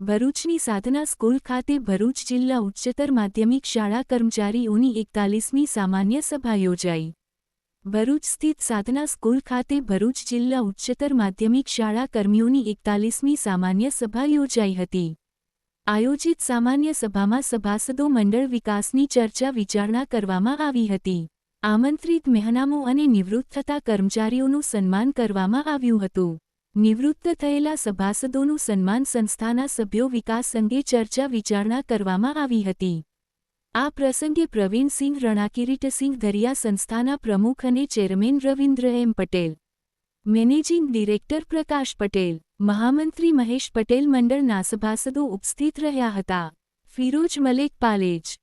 ભરૂચની સાધના સ્કૂલ ખાતે ભરૂચ જિલ્લા ઉચ્ચતર માધ્યમિક શાળા કર્મચારીઓની એકતાલીસમી સામાન્ય સભા યોજાઈ. ભરૂચ સ્થિત સાધના સ્કૂલ ખાતે ભરૂચ જિલ્લા ઉચ્ચતર માધ્યમિક શાળા કર્મીઓની એકતાલીસમી સામાન્ય સભા યોજાઈ હતી. આયોજિત સામાન્ય સભામાં સભાસદો મંડળ વિકાસની ચર્ચા વિચારણા કરવામાં આવી હતી. આમંત્રિત મહેનામો અને નિવૃત્ત થતા કર્મચારીઓનું સન્માન કરવામાં આવ્યું હતું. નિવૃત્ત થયેલા સભાસદોનું સન્માન સંસ્થાના સભ્યો વિકાસ અંગે ચર્ચા વિચારણા કરવામાં આવી હતી. આ પ્રસંગે પ્રવીણસિંહ રણાકિરીટસિંહ દરિયા સંસ્થાના પ્રમુખ અને chairman Ravindra M Patel, managing director Prakash Patel, મહામંત્રી મહેશ પટેલ મંડળના સભાસદો ઉપસ્થિત રહ્યા હતા. ફિરોજ મલેક પાલેજ